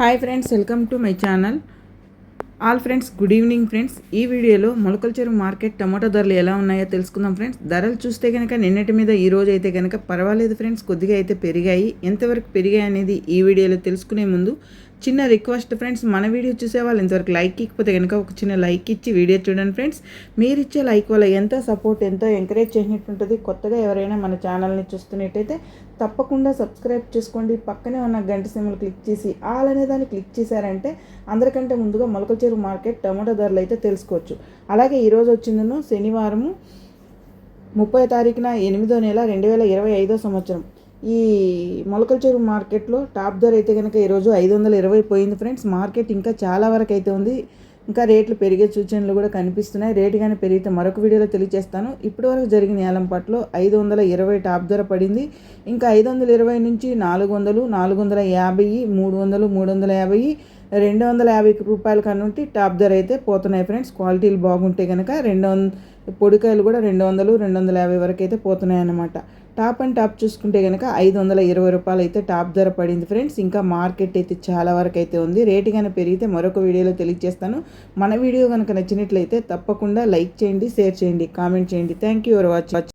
Hi friends welcome to my channel. All friends good evening friends. ఈ వీడియోలో మొలకల చెరువు మార్కెట్ టమాటో ధరలు ఎలా ఉన్నాయో తెలుసుకుందాం ఫ్రెండ్స్. ధరలు చూస్తే కనుక నిన్నటి మీద ఈ రోజు అయితే కనుక పర్వాలేదు ఫ్రెండ్స్. కొద్దిగా అయితే పెరిగాయి. ఎంతవరకు పెరిగాయి అనేది ఈ వీడియోలో తెలుసుకునే ముందు చిన్న రిక్వెస్ట్ ఫ్రెండ్స్ మన వీడియో చూసే వాళ్ళు ఇంతవరకు లైక్ ఇకపోతే కనుక ఒక చిన్న లైక్ ఇచ్చి వీడియో చూడండి ఫ్రెండ్స్. మీరు ఇచ్చే లైక్ వల్ల ఎంతో సపోర్ట్ ఎంతో ఎంకరేజ్ చేసినట్టు ఉంటుంది కొత్తగా ఎవరైనా మన ఛానల్ని చూస్తున్నట్టయితే తప్పకుండా సబ్స్క్రైబ్ చేసుకోండి. పక్కనే ఉన్న గంట సిమ్లు క్లిక్ చేసి ఆల్ అనే దాన్ని క్లిక్ చేశారంటే అందరికంటే ముందుగా మొలకల చెరువు మార్కెట్ టమాటో ధరలు అయితే తెలుసుకోవచ్చు. అలాగే ఈరోజు వచ్చిందను శనివారము ముప్పై తారీఖున ఎనిమిదో నెల రెండు వేల ఇరవై ఐదో సంవత్సరం. ఈ మొలకల చెరువు మార్కెట్లో టాప్ ధర అయితే కనుక ఈరోజు ఐదు వందల ఇరవై పోయింది ఫ్రెండ్స్. మార్కెట్ ఇంకా చాలా వరకు అయితే ఉంది. ఇంకా రేట్లు పెరిగే సూచనలు కూడా కనిపిస్తున్నాయి. రేటు కానీ పెరిగితే మరొక వీడియోలో తెలియజేస్తాను. ఇప్పటివరకు జరిగిన ఏలంపాట్లో ఐదు వందల ఇరవై టాప్ ధర పడింది. ఇంకా ఐదు వందల ఇరవై నుంచి నాలుగు వందలు నాలుగు వందల యాభై మూడు వందలు మూడు వందల యాభై రెండు వందల యాభై రూపాయల కనుంటి టాప్ ధర అయితే పోతున్నాయి ఫ్రెండ్స్. క్వాలిటీలు బాగుంటే కనుక రెండు వంద పొడికాయలు కూడా రెండు వందలు రెండు వందల యాభై వరకు అయితే పోతున్నాయి అన్నమాట టాప్ అండ్ టాప్ చూసుకుంటే కనుక ఐదు వందల ఇరవై రూపాయలు అయితే టాప్ ధర పడింది ఫ్రెండ్స్. ఇంకా మార్కెట్ అయితే చాలా వరకు అయితే ఉంది. రేటు కనుక పెరిగితే మరొక వీడియోలో తెలియజేస్తాను. మన వీడియో కనుక నచ్చినట్లయితే తప్పకుండా లైక్ చేయండి షేర్ చేయండి కామెంట్ చేయండి. Thank you for watch